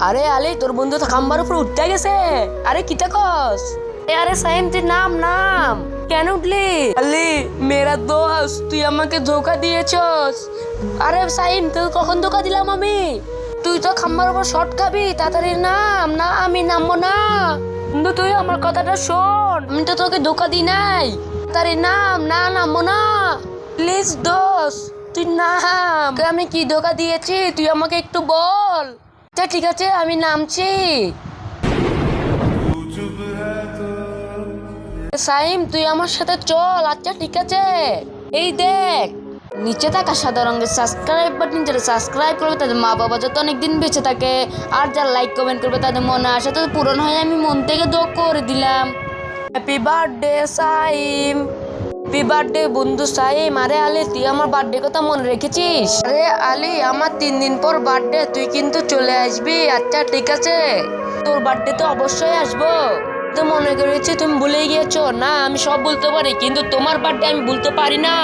আরে আলি তোর বন্ধু তো খাম্বার উপর উঠতে গেছে। আরে কি কস এ আরে সাইম তুই নাম নাম। কেন উঠলি? আলি মেরা দোষ তুই আমাকে ধোকা দিয়েছস। আরে সাইম তোকে কখন ধোকা দিলাম আমি? তুই তো খাম্বার উপর শর্ট খাবি তাড়াতাড়ি নাম না আমি নামবো না। কিন্তু তুই আমার কথাটা শোন। আমি তো তোকে ধোকা দিই নাই। তাড়াতাড়ি নাম না নামবো না। প্লিজ দোষ তুই নাম। আমি কি ধোকা দিয়েছি? তুই আমাকে একটু বল। আচ্ছা ঠিক আছে, আমি নামছি। সাইম, তুই আমার সাথে চল আচ্ছা ঠিক আছে। এই দেখ, নিচে থাকা সাদা রঙের সাবস্ক্রাইব বাটন যারা সাবস্ক্রাইব করবে তাদের মা বাবা যত অনেকদিন বেঁচে থাকে, আর যারা লাইক কমেন্ট করবে তাদের মনে আসে তো পূরণ হয়ে, আমি মন থেকে দোয়া করে দিলাম। Happy birthday Saim. Happy birthday বন্ধু সাইম আরে আলি, তুই আমার বার্থডে কথা মনে রেখেছিস? আরে আলি, আমার তিন দিন পর বার্থডে তুই কিন্তু চলে আসবি। আচ্ছা ঠিক আছে। তোর বার্থডে তো অবশ্যই আসব। তো মনে করেছি তুমি ভুলে গিয়েছো। না, আমি সব বলতে পারি, কিন্তু তোমার বার্থডে আমি বলতে পারি না।